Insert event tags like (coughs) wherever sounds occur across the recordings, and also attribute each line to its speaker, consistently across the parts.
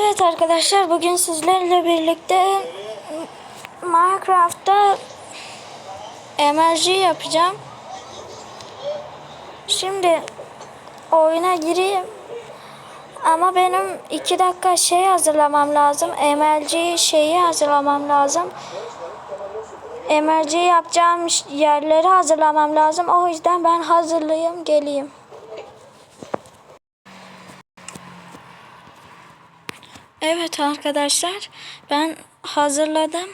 Speaker 1: Evet arkadaşlar bugün sizlerle birlikte Minecraft'ta enerji yapacağım. Şimdi oyuna gireyim. Ama benim iki dakika şey hazırlamam lazım. MLG şeyi hazırlamam lazım. MLG yapacağım yerleri hazırlamam lazım. O yüzden ben hazırlayayım geleyim. Evet arkadaşlar ben hazırladım.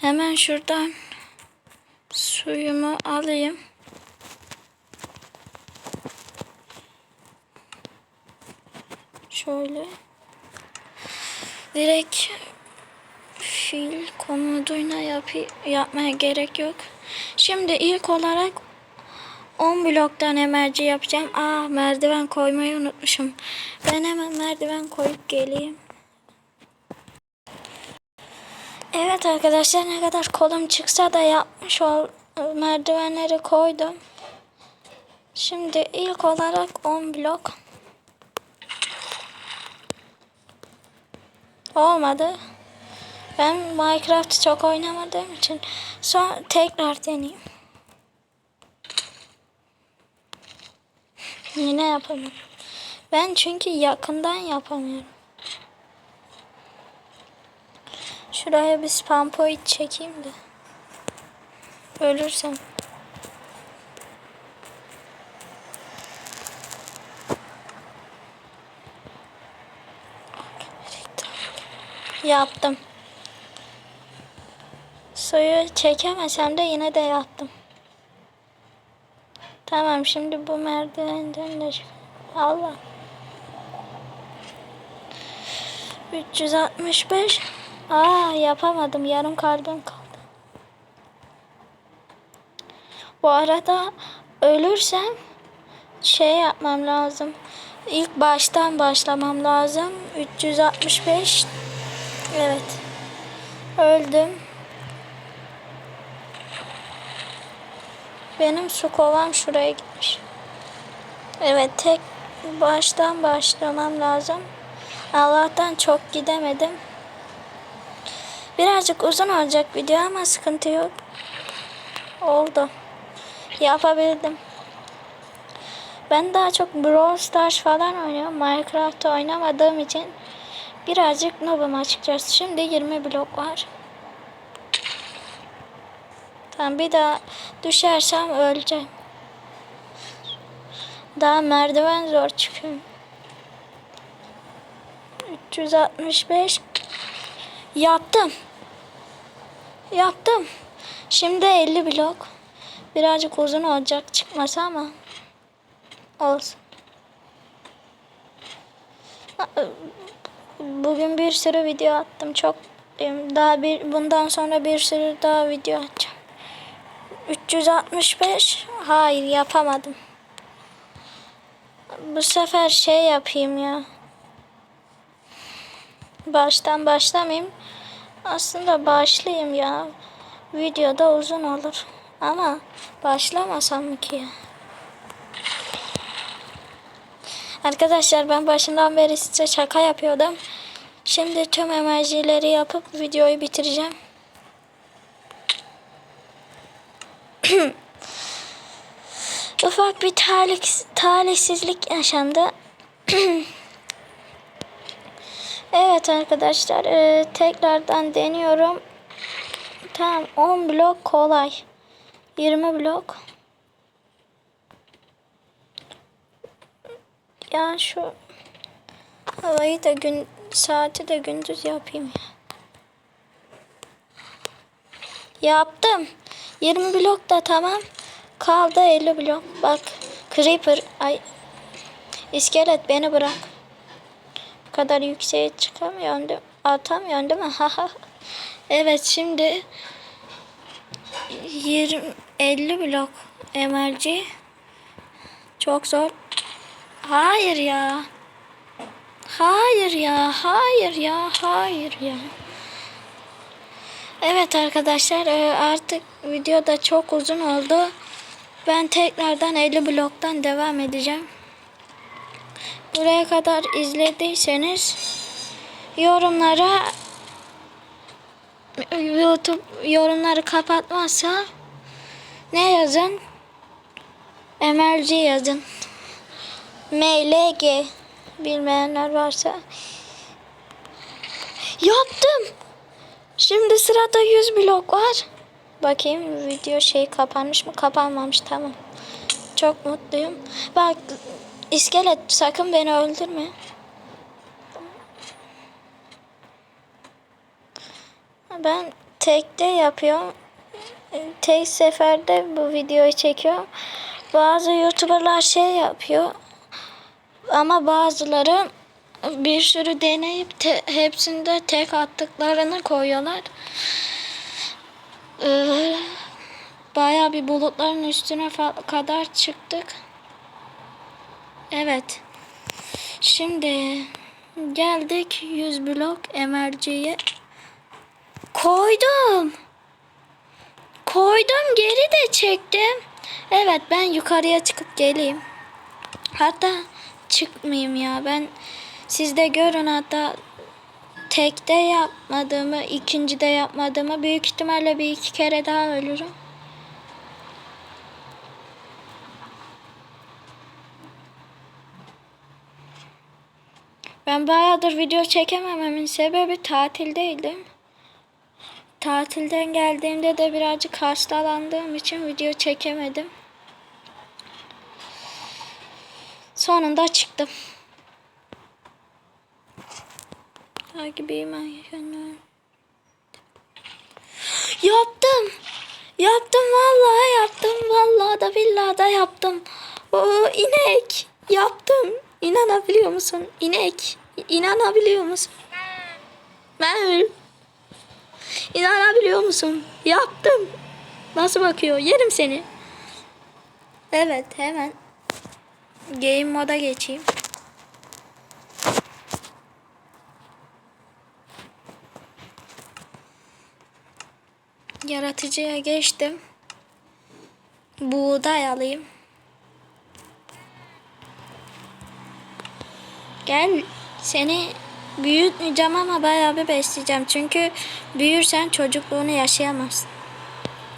Speaker 1: Hemen şuradan suyumu alayım. Şöyle direkt fil komutuyla yap yapmaya gerek yok. Şimdi ilk olarak 10 bloktan emerci yapacağım. Aa merdiven koymayı unutmuşum. Ben hemen merdiven koyup geleyim. Evet arkadaşlar ne kadar kolum çıksa da yapmış ol merdivenleri koydum. Şimdi ilk olarak 10 blok. Olmadı. Ben Minecraft çok oynamadığım için sonra tekrar deneyeyim. Yine yapamıyorum. Ben çünkü yakından yapamıyorum. Şuraya bir spam point çekeyim de. Ölürsem. Yaptım. Suyu çekemesem de yine de yaptım. Tamam şimdi bu merdivenden de Allah. 365. Aa yapamadım. Yarım kalbim kaldı. Bu arada ölürsem şey yapmam lazım. İlk baştan başlamam lazım. 365. Evet. Öldüm. Benim su kovam şuraya gitmiş. Evet tek baştan başlamam lazım. Allah'tan çok gidemedim. Birazcık uzun olacak video ama sıkıntı yok. Oldu. Yapabildim. Ben daha çok Brawl Stars falan oynuyorum. Minecraft oynamadığım için birazcık noobum açıkçası. Şimdi 20 blok var. Tamam bir daha düşersem öleceğim. Daha merdiven zor çıkıyor. 365 Yaptım. Yaptım. Şimdi 50 blok. Birazcık uzun olacak çıkması ama olsun. Bugün bir sürü video attım. Çok daha bir bundan sonra bir sürü daha video atacağım. 365 hayır yapamadım. Bu sefer şey yapayım ya. Baştan başlamayayım. Aslında başlayayım ya. Videoda uzun olur. Ama başlamasam ki ya? Arkadaşlar ben başından beri size şaka yapıyordum. Şimdi tüm emojileri yapıp videoyu bitireceğim. (coughs) Ufak bir talih, talihsizlik yaşandı. (coughs) evet arkadaşlar e, tekrardan deniyorum. Tamam 10 blok kolay. 20 blok. Ya şu havayı da gün saati de gündüz yapayım ya. Yaptım. 20 blok da tamam. Kaldı 50 blok. Bak Creeper ay iskelet beni bırak. Bu kadar yükseğe çıkamıyorum değil Atamıyorum değil mi? evet şimdi 20 50 blok emerci çok zor. Hayır ya. Hayır ya. Hayır ya. Hayır ya. Evet arkadaşlar e, artık video da çok uzun oldu. Ben tekrardan 50 bloktan devam edeceğim. Buraya kadar izlediyseniz yorumlara YouTube yorumları kapatmazsa ne yazın? MLG yazın. MLG bilmeyenler varsa. Yaptım. Şimdi sırada 100 blok var. Bakayım video şey kapanmış mı? Kapanmamış tamam. Çok mutluyum. Bak iskelet sakın beni öldürme. Ben tekte yapıyorum. Tek seferde bu videoyu çekiyorum. Bazı YouTuber'lar şey yapıyor. Ama bazıları bir sürü deneyip te- hepsinde tek attıklarını koyuyorlar. Ee, bayağı bir bulutların üstüne kadar çıktık. Evet. Şimdi geldik 100 blok emerciye. Koydum. Koydum geri de çektim. Evet ben yukarıya çıkıp geleyim. Hatta çıkmayayım ya ben siz de görün hatta tekte yapmadığımı ikincide yapmadığımı büyük ihtimalle bir iki kere daha ölürüm. Ben bayağıdır video çekemememin sebebi tatildeydim. Tatilden geldiğimde de birazcık hastalandığım için video çekemedim. Sonunda çıktım. Takibim ayşenler. Yaptım. Yaptım vallahi yaptım. Vallahi da billahi da yaptım. Oo, inek. Yaptım. İnanabiliyor musun? İnek. İnanabiliyor musun? Ben İnanabiliyor musun? Yaptım. Nasıl bakıyor? Yerim seni. Evet hemen. Game moda geçeyim. Yaratıcıya geçtim. Buğday alayım. Gel seni büyütmeyeceğim ama bayağı bir besleyeceğim. Çünkü büyürsen çocukluğunu yaşayamazsın.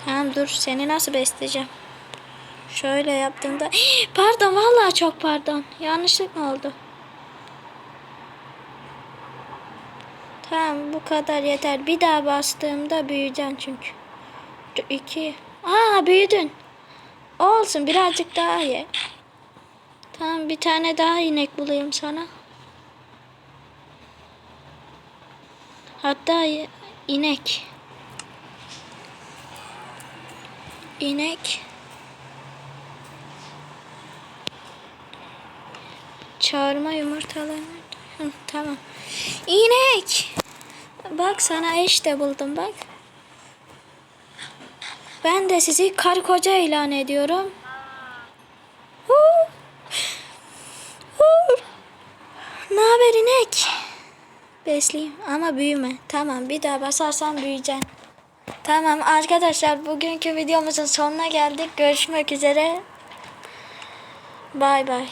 Speaker 1: Tamam dur seni nasıl besleyeceğim? Şöyle yaptığımda (gasps) pardon vallahi çok pardon. Yanlışlık mı oldu? Tamam bu kadar yeter. Bir daha bastığımda büyüyeceksin çünkü. Dur, İki. Aa büyüdün. Olsun birazcık daha ye. Tamam bir tane daha inek bulayım sana. Hatta inek. İnek. Çağırma yumurtalarını. Hı, tamam. İnek. Bak sana eş de buldum bak. Ben de sizi karı koca ilan ediyorum. Huu. Huu. Ne haber inek? Besleyeyim ama büyüme. Tamam bir daha basarsan büyüyeceksin. Tamam arkadaşlar bugünkü videomuzun sonuna geldik. Görüşmek üzere. Bay bay.